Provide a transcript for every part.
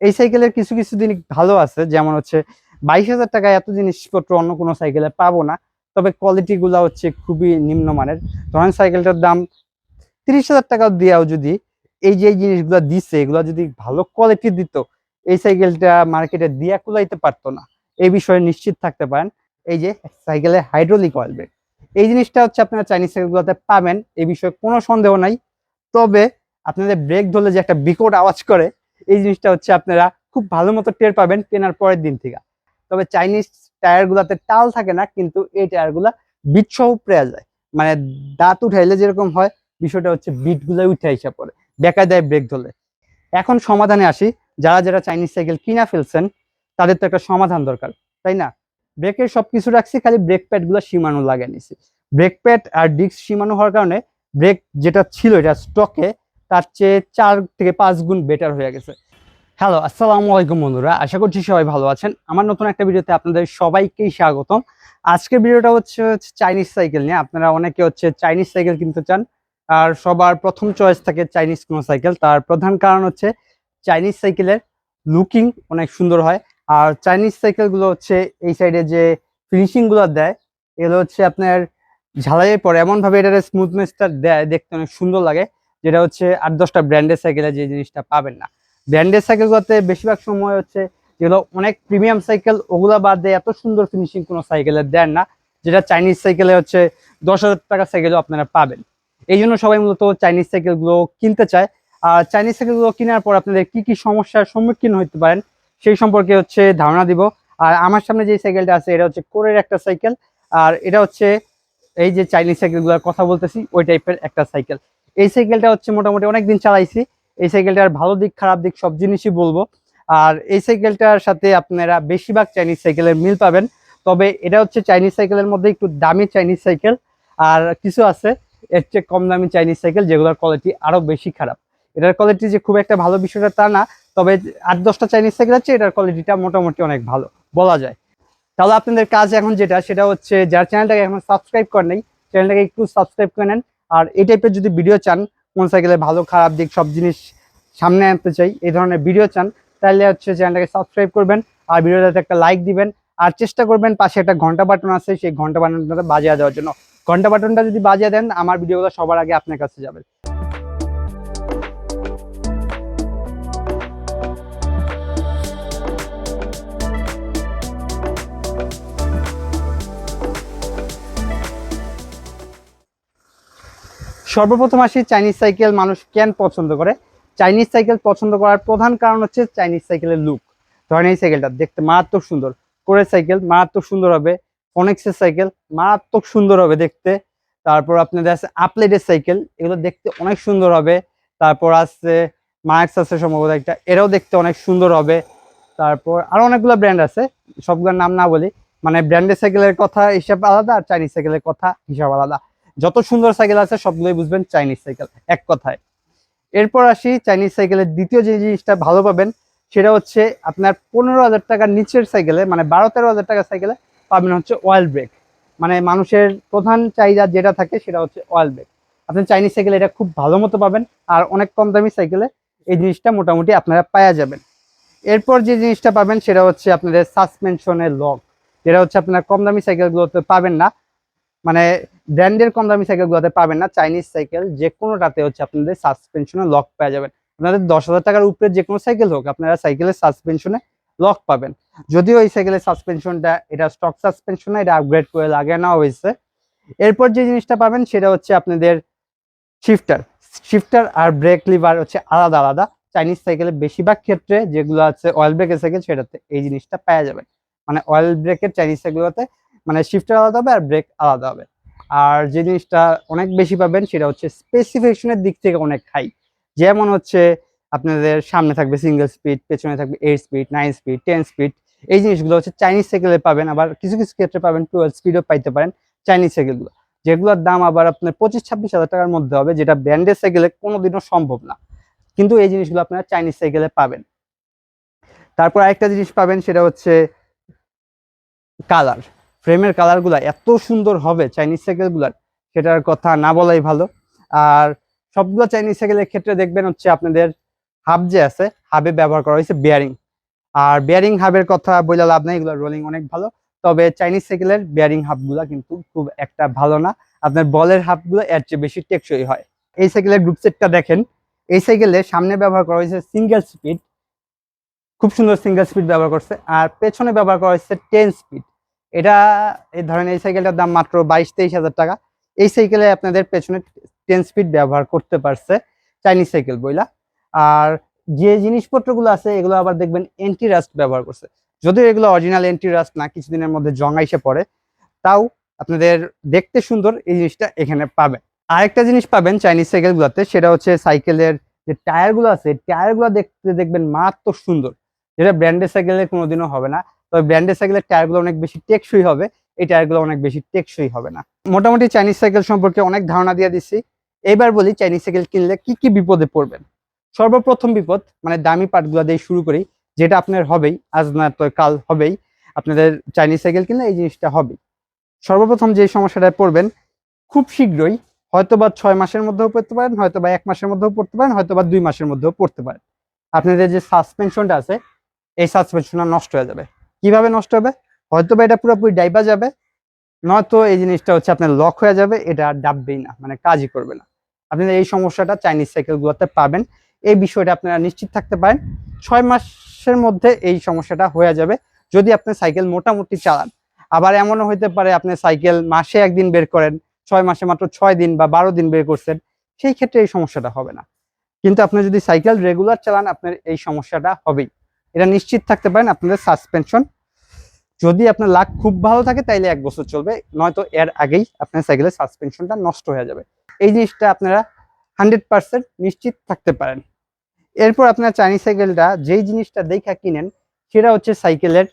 এই সাইকেলের কিছু কিছু জিনিস ভালো আছে, যেমন হচ্ছে বাইশ হাজার টাকায় এত জিনিসপত্র অন্য কোনো সাইকেলে পাবো না, তবে কোয়ালিটি গুলা হচ্ছে খুবই নিম্নমানের। ধরেন সাইকেলটার দাম তিরিশ হাজার টাকা দিয়েও যদি এই যে জিনিসগুলো দিচ্ছে এগুলো যদি ভালো কোয়ালিটি দিত, এই সাইকেলটা মার্কেটে দিয়া কুলাইতে পারতো না। এই বিষয়ে নিশ্চিত থাকতে পারেন। এই যে সাইকেলে হাইড্রোলিক অয়েল ব্রেক এই জিনিসটা হচ্ছে আপনারা চাইনিজ সাইকেলগুলোতে পাবেন এই বিষয়ে কোনো সন্দেহ নাই। তবে আপনাদের ব্রেক ধরলে যে একটা বিকট আওয়াজ করে এই জিনিসটা হচ্ছে আপনারা খুব ভালো মতো টের পাবেন কেনার পরের দিন থেকে। তবে চাইনিজ টায়ার গুলাতে টাল থাকে না, কিন্তু এই টায়ারগুলা বিট সহ প্রেয়া যায়। মানে দাঁত উঠাইলে যেরকম হয়, বিষয়টা হচ্ছে বিটগুলো উঠে হিসাব করে বেকায় দেয় ব্রেক ধরলে। এখন সমাধানে আসি, যারা যারা চাইনিজ সাইকেল কিনা ফেলছেন, তাদের তো একটা সমাধান দরকার, তাই না? ব্রেকের সবকিছু রাখছি, খালি ব্রেক প্যাডগুলো সীমানো লাগিয়ে নিছি। ব্রেক প্যাড আর ডিস্ক সীমানো হওয়ার কারণে ব্রেক যেটা ছিল, এটা স্টকে তার চেয়ে চার থেকে পাঁচ গুণ বেটার হয়ে গেছে। হ্যালো আসসালামু আলাইকুম বন্ধুরা, আশা করছি সবাই ভালো আছেন। আমার নতুন একটা ভিডিওতে আপনাদের সবাইকেই স্বাগতম। আজকের ভিডিওটা হচ্ছে চাইনিজ সাইকেল নিয়ে। আপনারা অনেকে হচ্ছে চাইনিজ সাইকেল কিনতে চান, আর সবার প্রথম চয়েস থাকে চাইনিজ কোনো সাইকেল তার প্রধান কারণ হচ্ছে চাইনিজ সাইকেলের লুকিং অনেক সুন্দর হয়। আর চাইনিজ সাইকেলগুলো হচ্ছে এই সাইডে যে ফিনিশিংগুলো দেয়, এগুলো হচ্ছে আপনার ঝালাইয়ের পরে এমনভাবে এটার স্মুথনেসটা দেয়, দেখতে অনেক সুন্দর লাগে। যেটা হচ্ছে আট দশটা ব্র্যান্ডের সাইকেলে যে জিনিসটা পাবেন না। ব্র্যান্ডের সাইকেলগুলোতে বেশিরভাগ সময় হচ্ছে যেগুলো অনেক প্রিমিয়াম সাইকেল ওগুলো বাদ দিয়ে এত সুন্দর ফিনিশিং কোনো সাইকেলের দেন না, যেটা চাইনিজ সাইকেলে হচ্ছে দশ হাজার টাকার সাইকেলও আপনারা পাবেন। এই জন্য সবাই মূলত চাইনিজ সাইকেলগুলো কিনতে চায়। আর চাইনিজ সাইকেলগুলো কেনার পর আপনাদের কি কি সমস্যার সম্মুখীন হতে পারেন, সেই সম্পর্কে হচ্ছে ধারণা দিব। আর আমার সামনে যে সাইকেলটা আছে, এটা হচ্ছে কোরের একটা সাইকেল আর এটা হচ্ছে এই যে চাইনিজ সাইকেলগুলোর কথা বলতেছি, ওই টাইপের একটা সাইকেল এই সাইকেলটা হচ্ছে মোটামুটি অনেক দিন চালাইছি। এই সাইকেলটার ভালো দিক, খারাপ দিক সব জিনিসই বলব। আর এই সাইকেলটার সাথে আপনারা বেশিরভাগ চাইনিজ সাইকেলের মিল পাবেন। তবে এটা হচ্ছে চাইনিজ সাইকেলের মধ্যে একটু দামি চাইনিজ সাইকেল আর কিছু আছে, এর চেয়ে কম দামি চাইনিজ সাইকেল যেগুলোর কোয়ালিটি আরও বেশি খারাপ। এটার কোয়ালিটি যে খুব একটা ভালো বিষয়টা তা না, তবে আট দশটা চাইনিজ সাইকেল আছে, এটার কোয়ালিটিটা মোটামুটি অনেক ভালো, বলা যায়। তাহলে আপনাদের কাজ এখন যেটা, সেটা হচ্ছে যার চ্যানেলটাকে এখন সাবস্ক্রাইব করে নেই চ্যানেলটাকে একটু সাবস্ক্রাইব করে নেন। আর এই টাইপের যদি ভিডিও চান কোন সাইকেলের ভালো, খারাপ দিক, সব জিনিস সামনে আনতে চাই, এই ধরনের ভিডিও চান তাহলে হচ্ছে চ্যানেলটাকে সাবস্ক্রাইব করবেন আর ভিডিওটাতে একটা লাইক দিবেন। আর চেষ্টা করবেন, পাশে একটা ঘণ্টা বাটন আছে, সেই ঘণ্টা বাটনটা বাজিয়ে দেওয়ার জন্য। ঘণ্টা বাটনটা যদি বাজিয়ে দেন, আমার ভিডিওগুলো সবার আগে আপনার কাছে যাবে। সর্বপ্রথম আসি চাইনিজ সাইকেল মানুষ কেন পছন্দ করে? চাইনিজ সাইকেল পছন্দ করার প্রধান কারণ হচ্ছে চাইনিজ সাইকেলের লুক ধরেন এই সাইকেলটা দেখতে মারাত্মক সুন্দর। কোরের সাইকেল মারাত্মক সুন্দর হবে। ফোনেক্সের সাইকেল মারাত্মক সুন্দর হবে দেখতে। তারপর আপনাদের আছে আপলেটের সাইকেল এগুলো দেখতে অনেক সুন্দর হবে। তারপর আছে মার্কস আছে সম্ভবত একটা, এরাও দেখতে অনেক সুন্দর হবে। তারপর আরও অনেকগুলো ব্র্যান্ড আছে, সবগুলোর নাম না বলি। মানে ব্র্যান্ডের সাইকেলের কথা হিসাব আলাদা আর চাইনিজ সাইকেলের কথা হিসাব আলাদা। যত সুন্দর সাইকেল আছে, সবগুলোই বুঝবেন চাইনিজ সাইকেল, এক কথায়। এরপর আসি চাইনিজ সাইকেলের দ্বিতীয় যে জিনিসটা ভালো পাবেন, সেটা হচ্ছে আপনার পনেরো হাজার টাকার নিচের সাইকেলে মানে বারো তেরো হাজার টাকার সাইকেলে পাবেন হচ্ছে অয়েল ব্রেক মানে মানুষের প্রধান চাহিদা যেটা থাকে, সেটা হচ্ছে অয়েল ব্রেক আপনি চাইনিজ সাইকেলে এটা খুব ভালো মতো পাবেন, আর অনেক কম দামি সাইকেলে এই জিনিসটা মোটামুটি আপনারা পাওয়া যাবেন। এরপর যে জিনিসটা পাবেন, সেটা হচ্ছে আপনাদের সাসপেনশনের লক যেটা হচ্ছে আপনার কম দামি সাইকেলগুলোতে পাবেন না। মানে ব্র্যান্ডের কম দামি সাইকেলগুলোতে পাবেন না, চাইনিজ সাইকেল যে কোনোটাতে হচ্ছে আপনাদের সাসপেনশনে লক পাওয়া যাবেন। আপনাদের দশ হাজার টাকার উপরে যে কোনো সাইকেল হোক, আপনারা সাইকেলের সাসপেনশনে লক পাবেন। যদিও এই সাইকেলের সাসপেনশনটা এটা স্টক সাসপেনশন এটা আপগ্রেড করে লাগিয়ে নেওয়া হয়েছে। এরপর যে জিনিসটা পাবেন, সেটা হচ্ছে আপনাদের শিফটার শিফটার আর ব্রেক লিভার হচ্ছে আলাদা আলাদা। চাইনিজ সাইকেলের বেশিরভাগ ক্ষেত্রে যেগুলো আছে অয়েল ব্রেকের সাইকেল, সেটাতে এই জিনিসটা পাওয়া যাবে। মানে অয়েল ব্রেকের চাইনিজ সাইকেলগুলোতে মানে শিফটার আলাদা হবে আর ব্রেক আলাদা হবে। আর যে জিনিসটা অনেক বেশি পাবেন সেটা হচ্ছে স্পেসিফিকেশনের দিক থেকে অনেক হাই যেমন হচ্ছে আপনাদের সামনে থাকবে সিঙ্গেল স্পিড পেছনে থাকবে eight speed nine speed ten speed এই জিনিসগুলো হচ্ছে চাইনিজ সাইকেলে পাবেন, আবার কিছু কিছু ক্ষেত্রে পাবেন টুয়েলভ স্পিডও পাইতে পারেন চাইনিজ সাইকেলগুলো যেগুলোর দাম আবার আপনার পঁচিশ, ছাব্বিশ হাজার টাকার মধ্যে হবে, যেটা ব্র্যান্ডের সাইকেলে কোনোদিনও সম্ভব না। কিন্তু এই জিনিসগুলো আপনারা চাইনিজ সাইকেলে পাবেন। তারপর আরেকটা জিনিস পাবেন, সেটা হচ্ছে কালার ফ্রেমের কালারগুলো এত সুন্দর হবে চাইনিজ সাইকেলগুলার সেটার কথা না বলাই ভালো। আর সবগুলো চাইনিজ সাইকেলের ক্ষেত্রে দেখবেন হচ্ছে আপনাদের হাব যে আছে হাবে ব্যবহার করা হয়েছে বেয়ারিং আর বেয়ারিং হাবের কথা বলে লাভ নাই, এগুলো রোলিং অনেক ভালো। তবে চাইনিজ সাইকেলের বেয়ারিং হাবগুলা কিন্তু খুব একটা ভালো না। আপনার বলের হাবগুলো এর চেয়ে বেশি টেকসই হয়। এই সাইকেলের গ্রুপ সেটটা দেখেন, এই সাইকেলে সামনে ব্যবহার করা হয়েছে সিঙ্গেল স্পিড খুব সুন্দর সিঙ্গেল স্পিড ব্যবহার করছে। আর পেছনে ব্যবহার করা হয়েছে টেন স্পিড এটা এই ধরেন এই সাইকেলটার দাম মাত্র বাইশ, তেইশ হাজার টাকা। এই সাইকেলে আপনাদের পেছনে টেন স্পিড ব্যবহার করতে পারছে চাইনিজ সাইকেল বইলা। আর যে জিনিসপত্রগুলো আছে, এগুলো আবার দেখবেন এন্টি রাস্ট ব্যবহার করছে। যদিও এগুলো অরিজিনাল এন্টি রাস্ট না, কিছুদিনের মধ্যে জং এসে পড়ে, তাও আপনাদের দেখতে সুন্দর এই জিনিসটা এখানে পাবেন। আরেকটা জিনিস পাবেন চাইনিজ সাইকেলগুলোতে সেটা হচ্ছে সাইকেলের যে টায়ারগুলো আছে টায়ারগুলো দেখতে দেখবেন মারাত্মক সুন্দর। যেটা ব্র্যান্ডের সাইকেলে কোনোদিনও হবে না। তবে ব্র্যান্ডের সাইকেলের টায়ারগুলো অনেক বেশি টেকসই হবে, এই টায়ারগুলো অনেক বেশি টেকসই হবে না। মোটামুটি চাইনিজ সাইকেল সম্পর্কে অনেক ধারণা দিয়ে দিচ্ছি এবার বলি চাইনিজ সাইকেল কিনলে কি কি বিপদে পড়বেন? সর্বপ্রথম বিপদ মানে দামি পার্টগুলো দিয়ে শুরু করি, যেটা আপনার হবেই, আজ না তো কাল হবেই, আপনাদের চাইনিজ সাইকেল কিনলে এই জিনিসটা হবেই। সর্বপ্রথম যে সমস্যাটায় পড়বেন, খুব শীঘ্রই হয়তো বা ছয় মাসের মধ্যেও পড়তে পারেন হয়তো বা এক মাসের মধ্যেও পড়তে পারেন হয়তো বা দুই মাসের মধ্যেও পড়তে পারেন। আপনাদের যে সাসপেনশনটা আছে, এই সাসপেনশনটা নষ্ট হয়ে যাবে। কীভাবে নষ্ট হবে? হয়তো বা এটা পুরোপুরি ডাইবা যাবে, নয়তো এই জিনিসটা হচ্ছে আপনার লক হয়ে যাবে, এটা ডাববেই না মানে কাজই করবে না। আপনি এই সমস্যাটা চাইনিজ সাইকেলগুলোতে পাবেন। এই বিষয়টা আপনারা নিশ্চিত থাকতে পারেন। ছয় মাসের মধ্যে এই সমস্যাটা হয়ে যাবে। যদি আপনি সাইকেল মোটামুটি চালান, আবার এমনও হইতে পারে আপনি সাইকেল মাসে একদিন বের করেন, ছয় মাসে মাত্র ছয় দিন বা বারো দিন বের করছেন, সেই ক্ষেত্রে এই সমস্যাটা হবে না। কিন্তু আপনি যদি সাইকেল রেগুলার চালান, আপনার এই সমস্যাটা হবেই। এটা নিশ্চিত থাকতে পারেন আপনাদের সাসপেনশন যদি আপনার লাক খুব ভালো থাকে, তাইলে এক বছর চলবে। নয়তো এর আগেই আপনার সাইকেলের সাসপেনশনটা নষ্ট হয়ে যাবে। এই জিনিসটা আপনারা হান্ড্রেড পার্সেন্ট নিশ্চিত থাকতে পারেন। এরপর আপনার চাইনিজ সাইকেলটা যেই জিনিসটা দেখা কিনেন, সেটা হচ্ছে সাইকেলের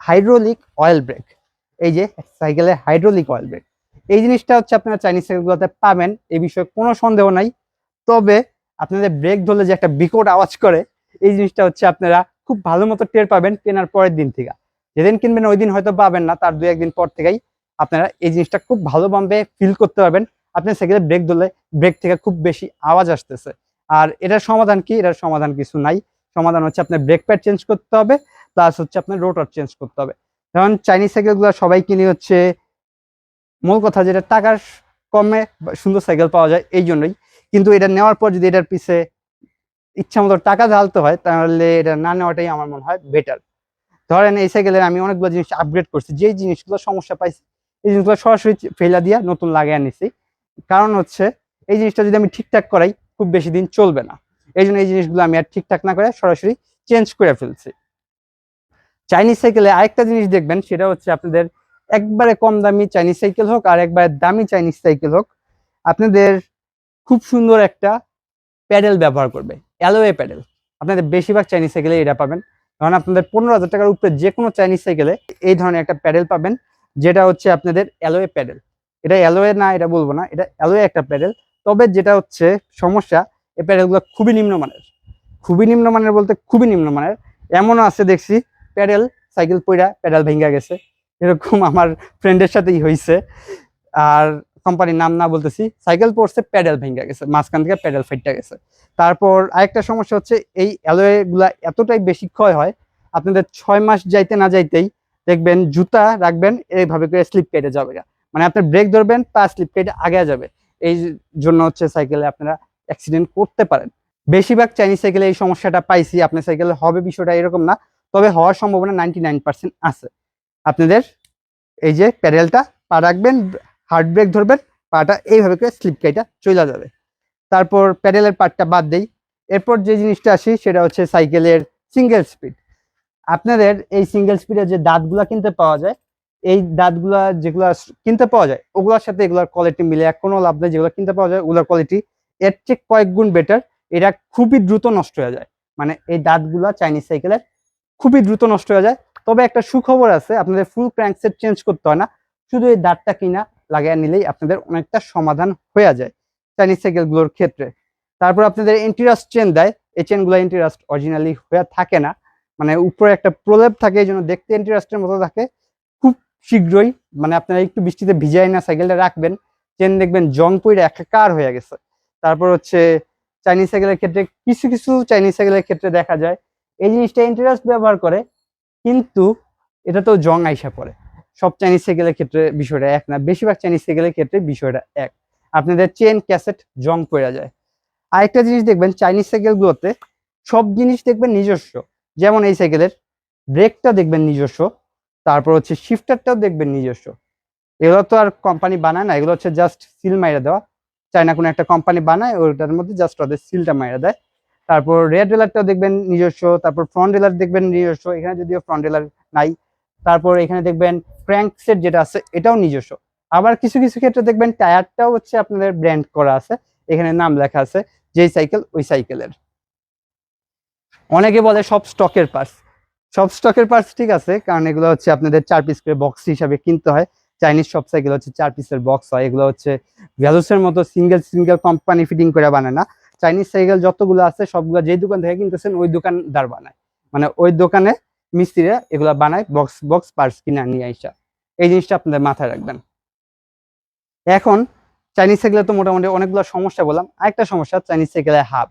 হাইড্রোলিক অয়েল ব্রেক এই যে সাইকেলের হাইড্রোলিক অয়েল ব্রেক এই জিনিসটা হচ্ছে আপনারা চাইনিজ সাইকেলগুলোতে পাবেন এই বিষয়ে কোনো সন্দেহ নাই। তবে আপনাদের ব্রেক ধরলে যে একটা বিকট আওয়াজ করে, এই জিনিসটা হচ্ছে আপনারা খুব ভালো মতো টের পাবেন কেনার পরের দিন থেকে। যেদিন কিনবেন ওই দিন হয়তো পাবেন না, তার দু একদিন পর থেকেই আপনারা এই জিনিসটা খুব ভালোভাবে ফিল করতে পারবেন। আপনার সাইকেলে ব্রেক ধরলে ব্রেক থেকে খুব বেশি আওয়াজ আসতেছে। আর এটার সমাধান কি? এটার সমাধান কিছু নাই। সমাধান হচ্ছে আপনার ব্রেক প্যাড চেঞ্জ করতে হবে প্লাস হচ্ছে আপনার রোটর চেঞ্জ করতে হবে। যেমন চাইনিজ সাইকেলগুলো সবাই কিনে হচ্ছে, মূল কথা যেটা টাকার কমে সুন্দর সাইকেল পাওয়া যায়, এই জন্যই। কিন্তু এটা নেওয়ার পর যদি এটার পিছে ইচ্ছা মতো টাকা ঢালতে হয়, তাহলে এটা না নেওয়াটাই আমার মনে হয় বেটার ধরেন এই সাইকেলের আমি অনেকগুলো জিনিস আপগ্রেড করছি, যেই জিনিসগুলো সমস্যা পাইছি, এই জিনিসগুলো সরাসরি ফেলা দিয়ে নতুন লাগিয়ে নিছি কারণ হচ্ছে, এই জিনিসটা যদি আমি ঠিকঠাক করাই, খুব বেশি দিন চলবে না। এই জন্য এই জিনিসগুলো আমি আর ঠিকঠাক না করে সরাসরি চেঞ্জ করে ফেলছি। চাইনিজ সাইকেলে আরেকটা জিনিস দেখবেন, সেটা হচ্ছে আপনাদের একবারে কম দামি চাইনিজ সাইকেল হোক আর একবারে দামি চাইনিজ সাইকেল হোক, আপনাদের খুব সুন্দর একটা প্যাডেল ব্যবহার করবে। Alloy pedal. আপনাদের বেশিরভাগ চাইনিজ সাইকেলে এটা পাবেন। কারণ আপনাদের পনেরো হাজার টাকার উপরে যে কোনো চাইনিজ সাইকেলে এই ধরনের একটা প্যাডেল পাবেন, যেটা হচ্ছে আপনাদের অ্যালোয়ে প্যাডেল। এটা অ্যালোয়ে না, এটা বলব না, এটা অ্যালোয়ে একটা প্যাডেল। তবে যেটা হচ্ছে সমস্যা, এই প্যাডেলগুলো খুবই নিম্নমানের খুবই নিম্নমানের বলতে খুবই নিম্নমানের এমনও আছে, দেখছি, প্যাডেল, সাইকেল পইরা প্যাডেল ভেঙে গেছে। এরকম আমার ফ্রেন্ডের সাথেই হয়েছে আর কোম্পানির নাম না বলতেছি, সাইকেল পড়ছে, প্যাডেল ভেঙে গেছে, মাঝখান থেকে প্যাডেল ফাইটটা গেছে। তারপর আরেকটা সমস্যা হচ্ছে, এই অ্যালোয়ে গুলা এতটাই বেশি ক্ষয় হয়, আপনাদের ছয় মাস যাইতে না যাইতেই দেখবেন জুতা রাখবেন, এইভাবে করে স্লিপ কেটে যাবে। মানে আপনি ব্রেক ধরবেন পা স্লিপ কেটে আগে যাবে। এই জন্য হচ্ছে সাইকেলে আপনারা অ্যাক্সিডেন্ট করতে পারেন। বেশিরভাগ চাইনিজ সাইকেলে এই সমস্যাটা পাইছি, আপনার সাইকেলে হবে বিষয়টা এরকম না, তবে হওয়ার সম্ভাবনা নাইনটি আছে। আপনাদের এই যে প্যাডেলটা পা রাখবেন হার্ড ব্রেক ধরবেন, পাটা এইভাবে করে স্লিপ কেটে চলে যাবে। তারপর প্যাডেলের পার্টটা বাদ দেই। এরপর যে জিনিসটা আসি সেটা হচ্ছে সাইকেলের সিঙ্গেল স্পিড। আপনাদের এই সিঙ্গেল স্পিডের যে দাঁতগুলা কিনতে পাওয়া যায়, এই দাঁতগুলা যেগুলা কিনতে পাওয়া যায়, ওগুলোর সাথে এগুলোর কোয়ালিটি মিলে এক কোনো লাভ নেই, যেগুলো কিনতে পাওয়া যায় ওগুলোর কোয়ালিটি এর চেয়ে কয়েক গুণ বেটার এটা খুবই দ্রুত নষ্ট হয়ে যায়। মানে এই দাঁতগুলা চাইনিজ সাইকেলের খুবই দ্রুত নষ্ট হয়ে যায়। তবে একটা সুখবর আছে, আপনাদের ফুল ক্র্যাঙ্ক সেট চেঞ্জ করতে হয় না। শুধু এই দাঁতটা কিনা লাগিয়ে নিলেই আপনাদের অনেকটা সমাধান হয়ে যায় চাইনিজ সাইকেলগুলোর ক্ষেত্রে। তারপর আপনাদের এন্টিরাস্ট চেন দেয়। এই চেনগুলো এন্টিরাস্ট অরিজিনালি হয়ে থাকে না। মানে উপরে একটা প্রলেপ থাকে, এই জন্য দেখতে এন্টিরাস্টের মতো থাকে। খুব শীঘ্রই মানে আপনারা একটু বৃষ্টিতে ভিজাই না সাইকেলটা রাখবেন। চেন দেখবেন জং পইরে একাকার হয়ে গেছে। তারপর হচ্ছে চাইনিজ সাইকেলের ক্ষেত্রে কিছু কিছু চাইনিজ সাইকেলের ক্ষেত্রে দেখা যায়। এই জিনিসটা ইন্টারেস্ট ব্যবহার করে, কিন্তু এটা তো জং আইসা পড়ে। সব চাইনিজ সাইকেলের ক্ষেত্রে বিষয়টা এক না, বেশিরভাগ চাইনিজ সাইকেলের ক্ষেত্রে বিষয়টা এক। আপনাদের চেন ক্যাসেট জং পড়ে যায়। আরেকটা জিনিস দেখবেন চাইনিজ সাইকেলগুলোতে সব জিনিস দেখবেন নিজস্ব। যেমন এই সাইকেলের ব্রেকটা দেখবেন নিজস্ব, তারপর হচ্ছে শিফটারটাও দেখবেন নিজস্ব। এগুলো তো আর কোম্পানি বানায় না, এগুলো হচ্ছে জাস্ট সিল মাইরা দেওয়া। চায়না কোনো একটা কোম্পানি বানায়, ওটার মধ্যে জাস্ট ওদের সিলটা মাইরা দেয়। তারপর রেড রেলারটাও দেখবেন নিজস্ব, তারপর ফ্রন্ট রেলার দেখবেন নিজস্ব। এখানে যদিও ফ্রন্ট রেলার নাই তারপর এখানে দেখবেন ক্র্যাঙ্ক সেট যেটা আছে, এটাও নিজস্ব। আবার কিছু কিছু ক্ষেত্রে দেখবেন টায়ারটাও হচ্ছে আপনাদের ব্র্যান্ড করা আছে। এখানে নাম লেখা আছে, যেই সাইকেল ওই সাইকেলের অনেকে বলে সব স্টকের পার্টস সব স্টকের পার্টস ঠিক আছে, কারণ এগুলো হচ্ছে আপনাদের চার পিস করে বক্স হিসাবে কিনতে হয়। চাইনিজ সব সাইকেল হচ্ছে চার পিসের বক্স হয়। এগুলো হচ্ছে ভ্যালুসের মতো সিঙ্গেল সিঙ্গেল কোম্পানি ফিটিং করে বানায় না। চাইনিজ সাইকেল যতগুলো আছে, সবগুলো যেই দোকান থেকে কিনতেছেন, ওই দোকানদার বানায়। মানে ওই দোকানে মিস্ত্রিরা এগুলা বানায় বক্স বক্স পার্টস কিনে নিয়ে আইসা। এই জিনিসটা আপনাদের মাথায় রাখবেন। এখন চাইনিজ সাইকেলে তো মোটামুটি অনেকগুলো সমস্যা বললাম। আরেকটা সমস্যা চাইনিজ সাইকেলের হাব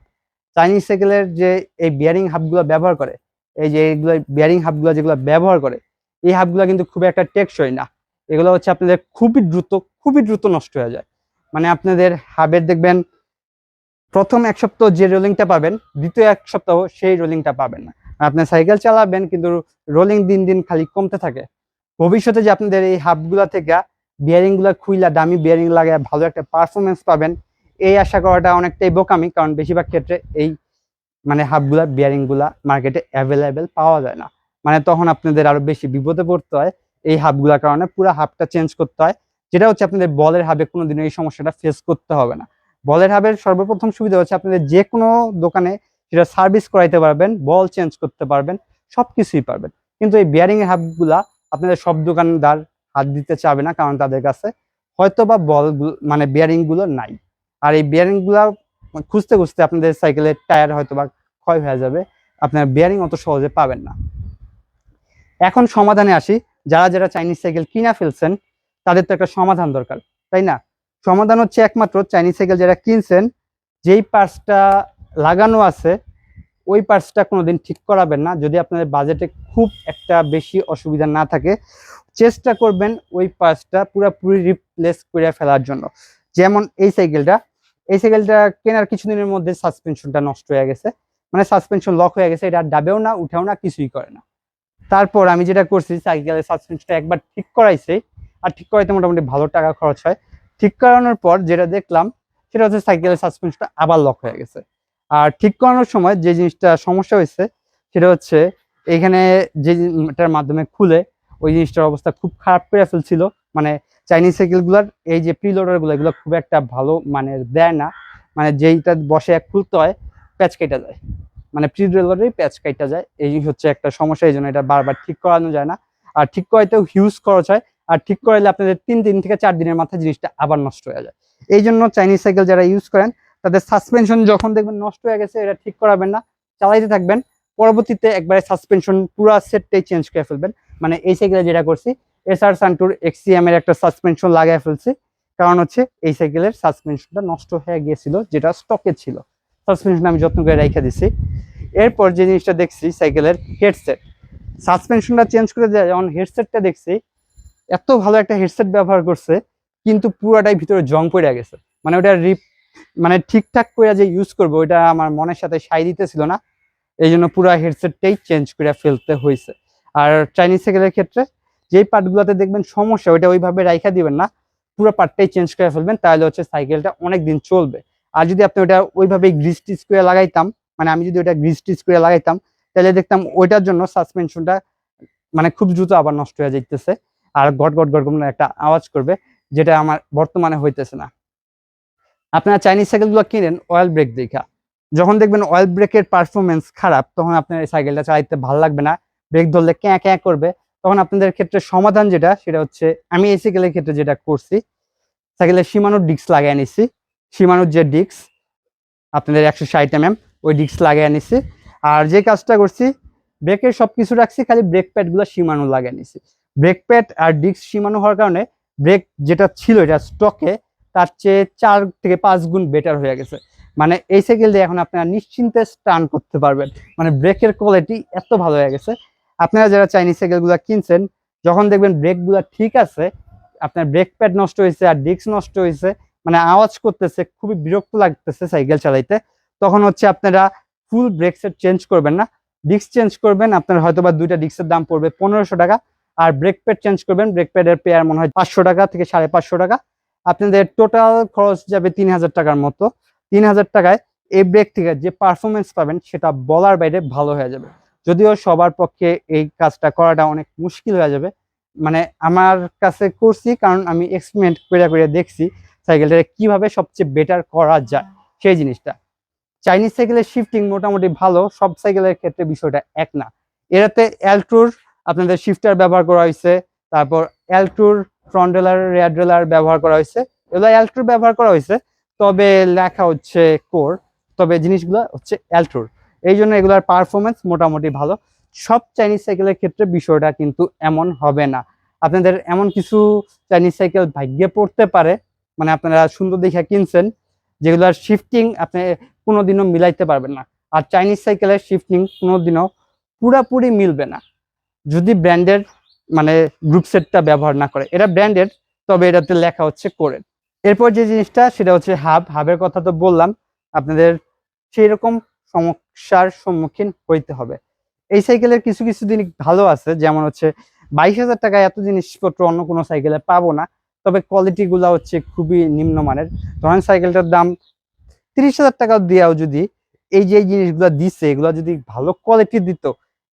চাইনিজ সাইকেলের যে এই বিয়ারিং হাবগুলো ব্যবহার করে, এই যে এইগুলো বিয়ারিং হাবগুলো যেগুলো ব্যবহার করে, এই হাবগুলো কিন্তু খুব একটা টেকসই না। এগুলো হচ্ছে আপনাদের খুবই দ্রুত খুবই দ্রুত নষ্ট হয়ে যায়। মানে আপনাদের হাবের দেখবেন, প্রথম এক সপ্তাহ যে রোলিংটা পাবেন, দ্বিতীয় এক সপ্তাহ সেই রোলিংটা পাবেন না। আপনি সাইকেল চালাবেন, কিন্তু রোলিং দিন দিন খালি কমতে থাকে। ভবিষ্যতে যে আপনাদের এই হাবগুলা থেকে বিয়ারিংগুলা খুইলা, দামি বিয়ারিং লাগায় ভালো একটা পারফরমেন্স পাবেন, এই আশা করাটা অনেকটাই বোকামি, কারণ বেশিরভাগ ক্ষেত্রে এই মানে হাবগুলা বিয়ারিংগুলা মার্কেটে অ্যাভেলেবেল পাওয়া যায় না। মানে তখন আপনাদের আরও বেশি বিপদে পড়তে হয়, এই হাবগুলার কারণে পুরো হাবটা চেঞ্জ করতে হয়, যেটা হচ্ছে আপনাদের বলের হাবে কোনোদিনও এই সমস্যাটা ফেস করতে হবে না। বলের হাবের সর্বপ্রথম সুবিধা হচ্ছে আপনাদের যে কোনো দোকানে সেটা সার্ভিস করাইতে পারবেন, বল চেঞ্জ করতে পারবেন সব কিছুই পারবেন। কিন্তু এই বিয়ারিং এর হাবগুলা আপনাদের সব দোকানদার হাত দিতে চাবে না কারণ তাদের কাছে হয়তো বা বল মানে বিয়ারিংগুলো নাই। আর এই বিয়ারিংগুলা খুঁজতে খুঁজতে আপনাদের সাইকেলের টায়ার হয়তো বা ক্ষয় হয়ে যাবে, আপনার বিয়ারিং অত সহজে পাবেন না। এখন সমাধানে আসি, যারা যারা চাইনিজ সাইকেল কিনা ফেলছেন, তাদের তো একটা সমাধান দরকার, তাই না? সমাধান হচ্ছে একমাত্র চাইনিজ সাইকেল যারা কিনছেন, যেই পার্টসটা লাগানো আছে, ওই পার্টসটা কোনোদিন ঠিক করাবেন না। যদি আপনাদের বাজেটে খুব একটা বেশি অসুবিধা না থাকে, চেষ্টা করবেন ওই পার্টসটা পুরোপুরি রিপ্লেস করে ফেলার জন্য। যেমন এই সাইকেলটা এই সাইকেলটা কেনার কিছুদিনের মধ্যে সাসপেনশনটা নষ্ট হয়ে গেছে। মানে সাসপেনশন লক হয়ে গেছে, এটা ডাবেও না, উঠেও না, কিছুই করে না। তারপর আমি যেটা করছি সাইকেলের সাসপেনশনটা একবার ঠিক করাইছে, আর ঠিক করাইতে মোটামুটি ভালো টাকা খরচ হয়। ঠিক করানোর পর যেটা দেখলাম, সেটা হচ্ছে সাইকেলের সাসপেনশনটা আবার লক হয়ে গেছে। আর ঠিক করানোর সময় যে জিনিসটা সমস্যা হয়েছে, সেটা হচ্ছে এখানে যে এটার মাধ্যমে খুলে, ওই জিনিসটার অবস্থা খুব খারাপ করে ফেলছিল। মানে চাইনিজ সাইকেলগুলোর এই যে প্রিলোডারগুলো এগুলো খুব একটা ভালো মানে দেয় না। মানে যেইটা বসে এক খুলতে হয়, প্যাচ কেটে যায় মানে প্রিলোডারই প্যাচ কেটে যায়। এই জিনিস হচ্ছে একটা সমস্যা এই জন্য এটা বারবার ঠিক করানো যায় না। আর ঠিক করাইতেও হিউজ খরচ হয়। আর ঠিক করাইলে আপনাদের তিন দিন থেকে চার দিনের মাথায় জিনিসটা আবার নষ্ট হয়ে যায়। এই জন্য চাইনিজ সাইকেল যারা ইউজ করেন তাদের সাসপেনশন যখন দেখবেন নষ্ট হয়ে গেছে, এটা ঠিক করাবেন না, চালাইতে থাকবেন। পরবর্তীতে একবারে সাসপেনশন পুরো সেটটাই চেঞ্জ করে ফেলবেন। মানে এই সাইকেলে যেটা করছি এসআর সান্টুর এক্সিএম এর একটা সাসপেনশন লাগাই ফেলছি। কারণ হচ্ছে এই সাইকেলের সাসপেনশনটা নষ্ট হয়ে গিয়েছিল, যেটা স্টকে ছিল। সাসপেনশন আমি যত্ন করে রেখে দিছি। এরপর যে জিনিসটা দেখছি সাইকেলের হেডসেট সাসপেনশনটা চেঞ্জ করে দেওয়া যখন হেডসেটটা দেখছি, এত ভালো একটা হেডসেট ব্যবহার করছে, কিন্তু পুরোটাই ভিতরে জং পড়ে গেছে। মানে ওটা রিপ মানে ঠিকঠাক করে যে ইউজ করব, ওইটা আমার মনের সাথে সাই দিতেছিল না। এই জন্য পুরো হেডসেটটাই চেঞ্জ করে ফেলতে হয়েছে আর চাইনিজ সাইকেলের ক্ষেত্রে যেই পার্টগুলোতে দেখবেন সমস্যা, ওইটা ওইভাবে রাইখা দিবেন না। পুরো পার্টটাই চেঞ্জ করে ফেলবেন, তাহলে হচ্ছে সাইকেলটা অনেক দিন চলবে। আর যদি আপনি ওটা ওইভাবে গ্রিস টিচ করে লাগাইতাম মানে আমি যদি ওটা গ্রিস টিচ করে লাগাইতাম, তাহলে দেখতাম ওইটার জন্য সাসপেনশনটা মানে খুব দ্রুত আবার নষ্ট হয়ে যাইতেছে। আর গট গট গট গট একটা আওয়াজ করবে, যেটা আমার বর্তমানে হইতেছে না। আপনারা চাইনিজ সাইকেলগুলো কিনেন অয়েল ব্রেক দেখা। যখন দেখবেন অয়েল ব্রেকের পারফরমেন্স খারাপ, তখন আপনার এই সাইকেলটা চালাইতে ভালো লাগবে না। ব্রেক ধরলে ক্যাঁ ক্যাঁ করবে। তখন আপনাদের ক্ষেত্রে সমাধান যেটা, সেটা হচ্ছে আমি এই সাইকেলের ক্ষেত্রে যেটা করছি সাইকেলের সীমানোর ডিস্ক লাগিয়ে নিছি। সীমানোর যে ডিস্ক আপনাদের একশো ষাট এম ওই ডিস্ক লাগিয়ে নিছি। আর যে কাজটা করছি ব্রেকের সব কিছু রাখছি, খালি ব্রেক প্যাডগুলো সীমানো লাগিয়ে নিছি। ব্রেক প্যাড আর ডিস্ক সীমানো হওয়ার কারণে ব্রেক যেটা ছিল, এটা স্টকে তার চেয়ে চার থেকে পাঁচ গুণ বেটার হয়ে গেছে। মানে এই সাইকেল দিয়ে এখন আপনারা নিশ্চিন্তে স্টান করতে পারবেন। মানে ব্রেকের কোয়ালিটি এত ভালো হয়ে গেছে। আপনারা যারা চাইনিজ সাইকেলগুলো কিনছেন, যখন দেখবেন ব্রেকগুলো ঠিক আছে, আপনার ব্রেক প্যাড নষ্ট হয়েছে আর ডিস্ক নষ্ট হয়েছে মানে আওয়াজ করতেছে, খুবই বিরক্ত লাগতেছে সাইকেল চালাইতে, তখন হচ্ছে আপনারা ফুল ব্রেক সেট চেঞ্জ করবেন না। ডিস্ক চেঞ্জ করবেন, আপনার হয়তো বা দুইটা ডিস্কের দাম পড়বে পনেরোশো টাকা, আর ব্রেক প্যাড চেঞ্জ করবেন ব্রেক প্যাডের পেয়ার মনে হয় পাঁচশো টাকা থেকে সাড়ে পাঁচশো টাকা। আপনাদের টোটাল খরচ যাবে তিন হাজার টাকার মতো। তিন হাজার টাকায় এই ব্রেক থেকে যে পারফরমেন্স পাবেন, সেটা বলার বাইরে ভালো হয়ে যাবে। যদিও সবার পক্ষে এই কাজটা করাটা অনেক মুশকিল হয়ে যাবে। মানে আমার কাছে করছি, কারণ আমি এক্সপেরিমেন্ট করে করে দেখছি সাইকেলটা কীভাবে সবচেয়ে বেটার করা যায় সেই জিনিসটা। চাইনিজ সাইকেলের শিফটিং মোটামুটি ভালো, সব সাইকেলের ক্ষেত্রে বিষয়টা এক না। এরাতে অ্যালট্রুর আপনাদের শিফটার ব্যবহার করা হয়েছে, তারপর অ্যালট্রুর ফ্রন্ট ড্রেলার রেয়ার ড্রেলার ব্যবহার করা হয়েছে। এগুলো অ্যালট্রুর ব্যবহার করা হয়েছে, তবে লেখা হচ্ছে কোর তবে জিনিসগুলো হচ্ছে অ্যালট্রুর এই জন্য এগুলোর পারফরমেন্স মোটামুটি ভালো। সব চাইনিজ সাইকেলের ক্ষেত্রে বিষয়টা কিন্তু এমন হবে না। আপনাদের এমন কিছু চাইনিজ সাইকেল ভাগ্যে পড়তে পারে মানে আপনারা সুন্দর দেখে কিনছেন, যেগুলোর শিফটিং আপনি কোনোদিনও মিলাইতে পারবেন না। আর চাইনিজ সাইকেলের শিফটিং কোনোদিনও পুরাপুরি মিলবে না। যদি ব্র্যান্ডের মানে গ্রুপ সেটটা ব্যবহার না করে। এটা ব্র্যান্ডের তবে এটাতে লেখা হচ্ছে করে এরপর যে জিনিসটা, সেটা হচ্ছে হাব হাবের কথা তো বললাম। আপনাদের সেই রকম সমস্যার সম্মুখীন হইতে হবে। এই সাইকেলের কিছু কিছু দিন ভালো আছে। যেমন হচ্ছে বাইশ হাজার টাকায় এত জিনিসপত্র অন্য কোনো সাইকেলে পাবো না। তবে কোয়ালিটি গুলা হচ্ছে খুবই নিম্নমানের। ধরেন সাইকেলটার দাম তিরিশ হাজার টাকা দিয়েও যদি এই যে জিনিসগুলো দিচ্ছে এগুলো যদি ভালো কোয়ালিটি দিত,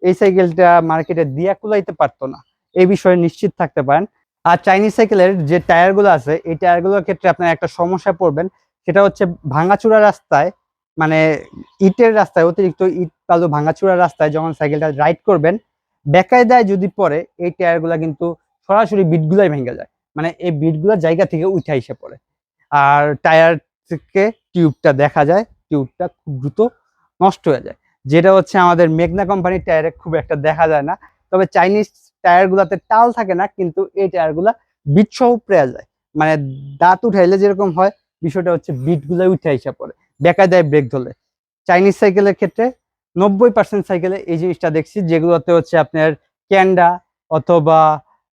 এই সাইকেলটা মার্কেটে দিয়া কুলাইতে পারতো না। এই বিষয়ে নিশ্চিত থাকতে পারেন। আর চাইনিজ সাইকেলের যে টায়ারগুলো আছে, এই টায়ারগুলোর ক্ষেত্রে আপনার একটা সমস্যা পড়বেন। সেটা হচ্ছে ভাঙাচুরা রাস্তায় মানে ইটের রাস্তায়, অতিরিক্ত ইট বালু ভাঙাচুরা রাস্তায় যখন সাইকেলটা রাইড করবেন, বেকায়দায় যদি পড়ে, এই টায়ারগুলো কিন্তু সরাসরি বিটগুলাই ভেঙে যায়। মানে এই বিটগুলোর জায়গা থেকে উঠে এসে পড়ে। আর টায়ার থেকে টিউবটা দেখা যায় টিউবটা খুব দ্রুত নষ্ট হয়ে যায়। যেটা হচ্ছে আমাদের মেঘনা কোম্পানির টায়ারে খুব একটা দেখা যায় না। তবে চাইনিজ টায়ারগুলোতে টাল থাকে না, কিন্তু এই টায়ারগুলা বিট সহ প্রেয়া যায়। মানে দাঁত উঠাইলে যেরকম হয়, বিষয়টা হচ্ছে বিটগুলো উঠে এসে পড়ে, বেকায়দায় ব্রেক ধরলে। চাইনিজ সাইকেলের ক্ষেত্রে নব্বই পার্সেন্ট সাইকেলে এই জিনিসটা দেখছি, যেগুলোতে হচ্ছে আপনার ক্যান্ডা অথবা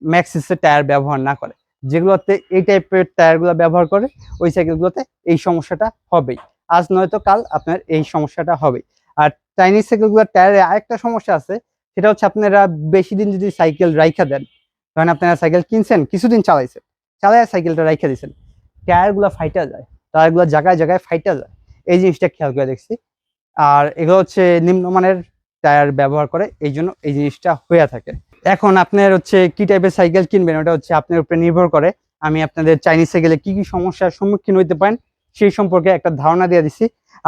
ম্যাক্সিসের টায়ার ব্যবহার না করে। যেগুলোতে এই টাইপের টায়ারগুলো ব্যবহার করে, ওই সাইকেলগুলোতে এই সমস্যাটা হবেই। আজ নয়তো কাল আপনার এই সমস্যাটা হবেই। আর চাইনিজ সাইকেলগুলোর টায়ারে আরেকটা সমস্যা আছে সেটা হচ্ছে আপনারা বেশি দিন যদি সাইকেল রাইখা দেন কারণ আপনারা সাইকেল কিনছেন, কিছুদিন চালাইছেন চালায় সাইকেলটা রাইখা দিয়েছেন, টায়ারগুলো ফাইটা যায়, টায়ারগুলো জায়গায় জায়গায় ফাইটা যায়। এই জিনিসটা খেয়াল করে দেখছি। আর এগুলো হচ্ছে নিম্নমানের টায়ার ব্যবহার করে, এই জন্য এই জিনিসটা হয়ে থাকে। এখন আপনার হচ্ছে কি টাইপের সাইকেল কিনবেন, ওটা হচ্ছে আপনার উপরে নির্ভর করে। আমি আপনাদের চাইনিজ সাইকেলে কি কি সমস্যার সম্মুখীন হইতে পারেন, সেই সম্পর্কে একটা ধারণা দিয়ে দিছি।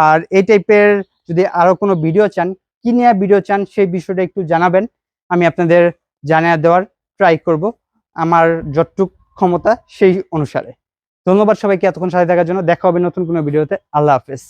আর এই টাইপের যদি আরও কোনো ভিডিও চান কি নিয়ে ভিডিও চান সেই বিষয়টা একটু জানাবেন। আমি আপনাদের জানিয়ে দেওয়ার ট্রাই করব। আমার যতটুক ক্ষমতা সেই অনুসারে। ধন্যবাদ সবাইকে এতক্ষণ সাথে থাকার জন্য। দেখা হবে নতুন কোনো ভিডিওতে আল্লাহ হাফেজ।